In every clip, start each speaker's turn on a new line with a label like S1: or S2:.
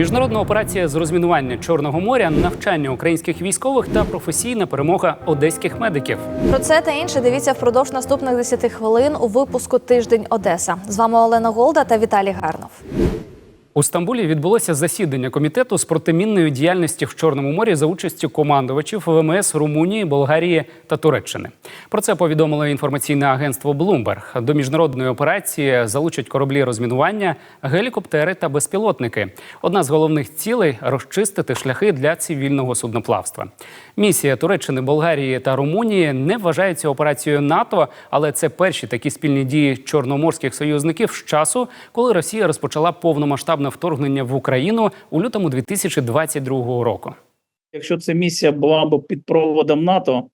S1: Міжнародна операція з розмінування Чорного моря, навчання українських військових та професійна перемога одеських медиків.
S2: Про це та інше дивіться впродовж наступних 10 хвилин у випуску Тиждень Одеса. З вами Олена Голда та Віталій Гарнов.
S1: У Стамбулі відбулося засідання комітету з протимінної діяльності в Чорному морі за участю командувачів ВМС Румунії, Болгарії та Туреччини. Про це повідомило інформаційне агентство Bloomberg. До міжнародної операції залучать кораблі розмінування, гелікоптери та безпілотники. Одна з головних цілей розчистити шляхи для цивільного судноплавства. Місія Туреччини, Болгарії та Румунії не вважається операцією НАТО, але це перші такі спільні дії чорноморських союзників з часу, коли Росія розпочала повномасштабне вторгнення в Україну у лютому 2022 року.
S3: Якщо ця місія була б під проводом НАТО,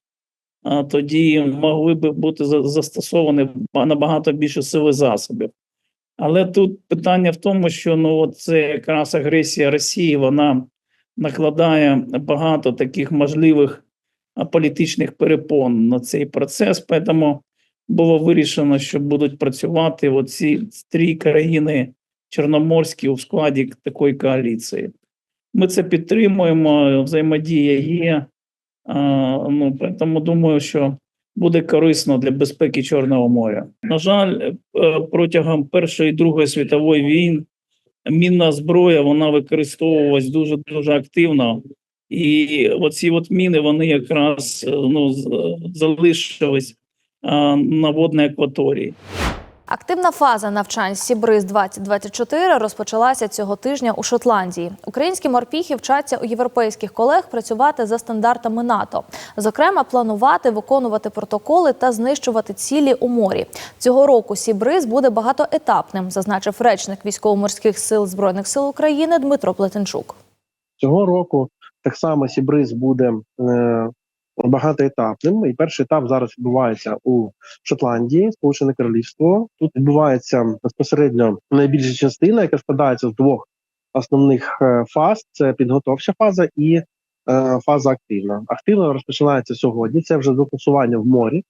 S3: тоді могли б бути застосовані набагато більше сили засобів. Але тут питання в тому, що ну це якраз агресія Росії, вона накладає багато таких можливих політичних перепон на цей процес. Тому було вирішено, що будуть працювати оці три країни чорноморські у складі такої коаліції. Ми це підтримуємо, взаємодія є. Ну, тому думаю, що буде корисно для безпеки Чорного моря. На жаль, е, протягом Першої і Другої світової війн мінна зброя вона використовувалась дуже дуже активно. І оці от міни вони якраз е, ну, залишились на водній акваторії.
S2: Активна фаза навчань Сібриз 2024 розпочалася цього тижня у Шотландії. Українські морпіхи вчаться у європейських колег працювати за стандартами НАТО, зокрема, планувати, виконувати протоколи та знищувати цілі у морі. Цього року Сібриз буде багатоетапним, зазначив речник військово-морських сил збройних сил України Дмитро Плетенчук.
S4: цього року так само Сібриз буде е, багатоетапним. І перший етап зараз відбувається у Шотландії, Сполучене Королівство. Тут відбувається безпосередньо найбільша частина, яка складається з двох основних е, фаз: це підготовча фаза і е, фаза активна. Активна розпочинається сьогодні. Це вже застосування в морі.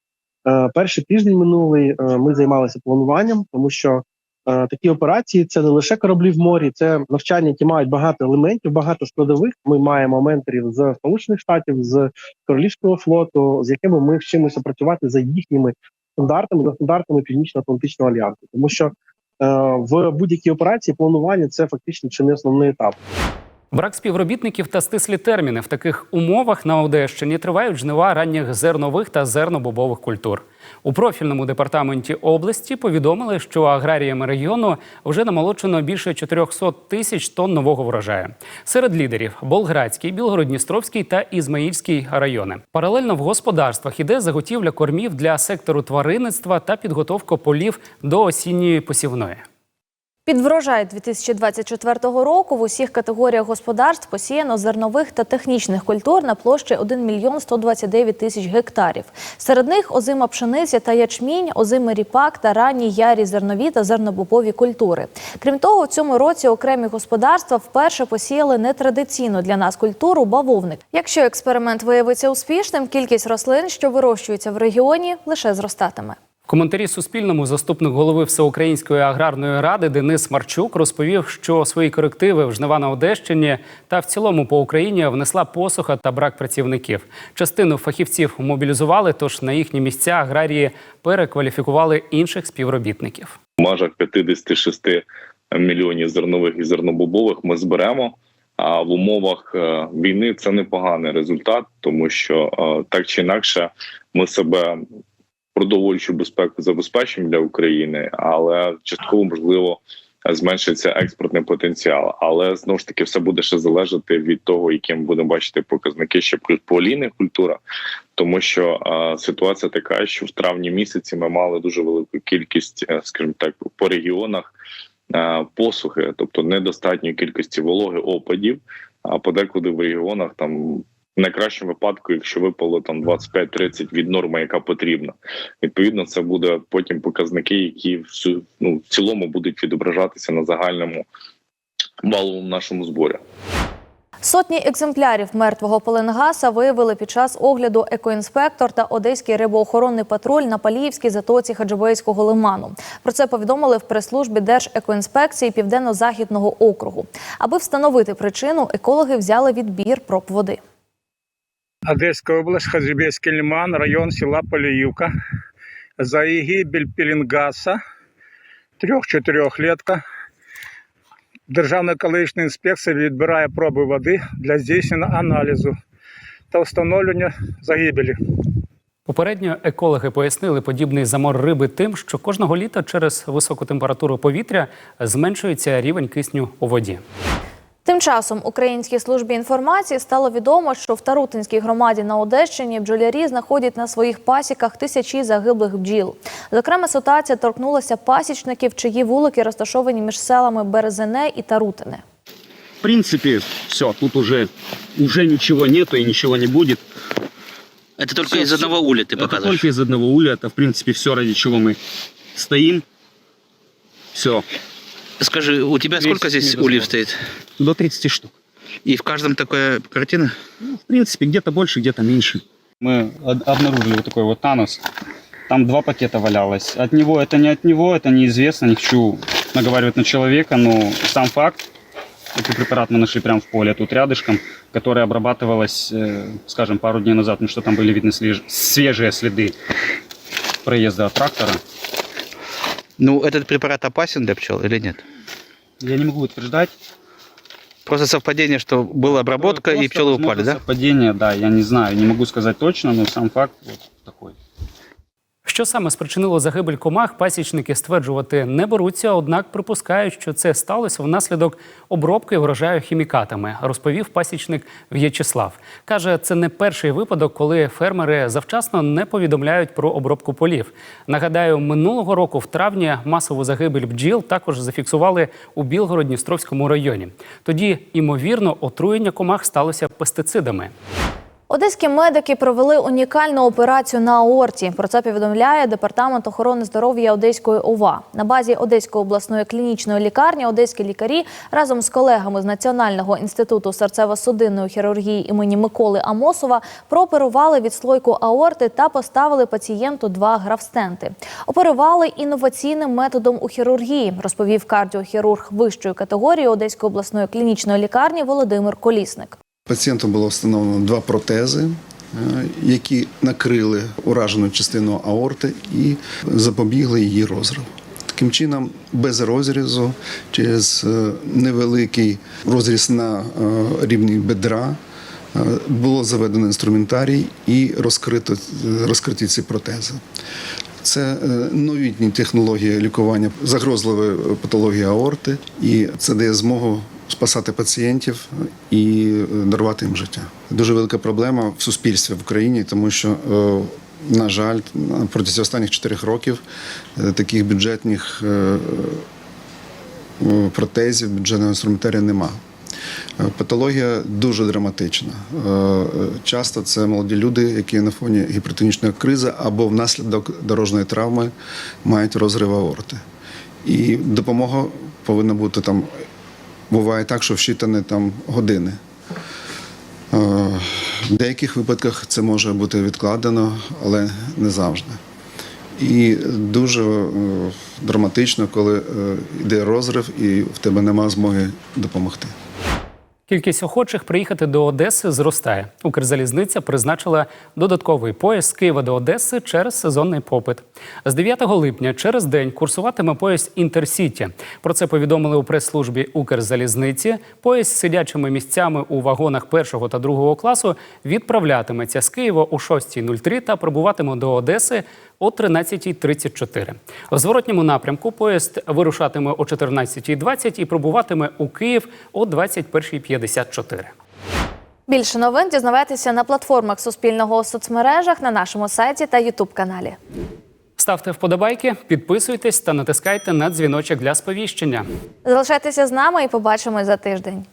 S4: Е, перший тиждень минулий е, ми займалися плануванням, тому що Такі операції це не лише кораблі в морі, це навчання, які мають багато елементів, багато складових. Ми маємо менторів з Сполучених Штатів, з Королівського флоту, з якими ми вчимося працювати за їхніми стандартами, за стандартами Північно-Атлантичного альянсу, тому що е, в будь-якій операції планування це фактично чи не основний етап.
S1: Брак співробітників та стислі терміни в таких умовах на Одещині тривають жнива ранніх зернових та зернобобових культур. У профільному департаменті області повідомили, що аграріями регіону вже намолочено більше 400 тисяч тонн нового врожаю. Серед лідерів Болградський, Білгородністровський та Ізмаїльський райони. Паралельно в господарствах іде заготівля кормів для сектору тваринництва та підготовка полів до осінньої посівної.
S2: Під врожай 2024 року в усіх категоріях господарств посіяно зернових та технічних культур на площі 1 мільйон 129 тисяч гектарів. Серед них озима пшениця та ячмінь, озимий ріпак та ранні ярі зернові та зернобобові культури. Крім того, в цьому році окремі господарства вперше посіяли нетрадиційну для нас культуру бавовник. Якщо експеримент виявиться успішним, кількість рослин, що вирощуються в регіоні, лише зростатиме.
S1: Коментарі Суспільному заступник голови Всеукраїнської аграрної ради Денис Марчук розповів, що свої корективи в жнива на Одещині та в цілому по Україні внесла посуха та брак працівників. Частину фахівців мобілізували, тож на їхні місця аграрії перекваліфікували інших співробітників.
S5: в межах 56 мільйонів зернових і зернобобових ми зберемо. А в умовах е, війни це непоганий результат, тому що е, так чи інакше ми себе продовольчу безпеку забезпечимо для України, але частково можливо зменшиться експортний потенціал. Але знову ж таки все буде ще залежати від того, яким будемо бачити показники ще плюс по олійних культурах, тому що е, ситуація така, що в травні місяці ми мали дуже велику кількість, е, скажімо так, по регіонах посухи, тобто недостатньої кількості вологи опадів. А подекуди в регіонах там в найкращому випадку, якщо випало там 25-30 від норми, яка потрібна, відповідно, це буде потім показники, які всю ну в цілому будуть відображатися на загальному валовому нашому зборі.
S2: Сотні екземплярів мертвого пеленгаса виявили під час огляду екоінспектор та одеський рибоохоронний патруль на Паліївській затоці Хаджибейського лиману. Про це повідомили в прес-службі Держекоінспекції Південно-Західного округу. Аби встановити причину, екологи взяли відбір проб води.
S6: Одесская область, Хаджибейский лиман, район села Полиюка. Загибель пеленгаса, трьох-чотирьохлетка. Державна екологічна інспекція відбирає проби води для здійснення аналізу та встановлення загибелі.
S1: Попередньо екологи пояснили подібний замор риби тим, що кожного літа через високу температуру повітря зменшується рівень кисню у воді.
S2: Тим часом Українській службі інформації стало відомо, що в Тарутинській громаді на Одещині бджолярі знаходять на своїх пасіках тисячі загиблих бджіл. Зокрема, ситуація торкнулася пасічників, чиї вулики розташовані між селами Березине і Тарутине.
S7: В принципе, все, тут уже, уже ничего нету и ничего не будет.
S8: Это только
S7: Всё,
S8: из
S7: всё.
S8: одного уля ты
S7: Это
S8: показываешь.
S7: только из одного уля, это в принципе все, ради чего мы стоим. Все,
S8: Скажи, у тебя сколько здесь ульев стоит?
S7: до 30 штук.
S8: И в каждом такая картина?
S7: Ну, в принципе, где-то больше, где-то меньше. Мы обнаружили вот такой вот танус. Там два пакета валялось. От него это не от него, это неизвестно, не хочу наговаривать на человека, но сам факт, этот препарат мы нашли прямо в поле, тут рядышком, которое обрабатывалось, э, скажем, пару дней назад, потому что там были видны свежие следы проезда трактора.
S8: Ну, этот препарат опасен для пчел или нет?
S7: Я не могу утверждать.
S8: Просто совпадение, что была обработка и
S7: Просто,
S8: пчелы
S7: возможно,
S8: упали, да?
S7: Совпадение, да, я не знаю, не могу сказать точно, но сам факт вот такой.
S1: Що саме спричинило загибель комах, пасічники стверджувати не беруться, однак припускають, що це сталося внаслідок обробки врожаю хімікатами, розповів пасічник В'ячеслав. Каже, це не перший випадок, коли фермери завчасно не повідомляють про обробку полів. Нагадаю, минулого року в травні масову загибель бджіл також зафіксували у Білгород-Дністровському районі. Тоді, ймовірно, отруєння комах сталося пестицидами.
S2: Одеські медики провели унікальну операцію на аорті. Про це повідомляє департамент охорони здоров'я Одеської ОВА. На базі Одеської обласної клінічної лікарні одеські лікарі разом з колегами з Національного інституту серцево-судинної хірургії імені Миколи Амосова прооперували відслойку аорти та поставили пацієнту два графстенти. Оперували інноваційним методом у хірургії, розповів кардіохірург вищої категорії Одеської обласної клінічної лікарні Володимир Колісник.
S9: Пацієнту було встановлено два протези, е, які накрили уражену частину аорти і запобігли її розриву. Таким чином, без розрізу, через е, невеликий розріз на е, рівні бедра, було заведено інструментарій і розкрито, розкриті ці протези. Це новітні технології лікування загрозливої патології аорти, і це дає змогу спасати пацієнтів і е, дарувати їм життя. Дуже велика проблема в суспільстві в Україні, тому що, е, на жаль, протязі останніх чотирьох років е, таких бюджетних протезів, бюджетного інструментарія немає. Е, Патологія дуже драматична. Часто це молоді люди, які на фоні гіпертонічної кризи або внаслідок дорожньої травми мають розрив аорти. І допомога повинна бути там. Буває так, що вчитане там години. Е, В деяких випадках це може бути відкладено, але не завжди. І дуже е, драматично, коли е, йде розрив і в тебе нема змоги допомогти.
S1: Кількість охочих приїхати до Одеси зростає. Укрзалізниця призначила додатковий поїзд з Києва до Одеси через сезонний попит. З 9 липня через день курсуватиме поїзд Інтерсіті. Про це повідомили у прес-службі Укрзалізниці. Поїзд з сидячими місцями у вагонах першого та другого класу відправлятиметься з Києва о 6.03 та прибуватиме до Одеси о 13.34. В зворотньому напрямку поїзд вирушатиме о 14.20 і прибуватиме у Київ о 21.54.
S2: Більше новин дізнавайтеся на платформах Суспільного у соцмережах на нашому сайті та Ютуб каналі.
S1: Ставте вподобайки, підписуйтесь та натискайте на дзвіночок для сповіщення.
S2: Залишайтеся з нами і побачимось за тиждень.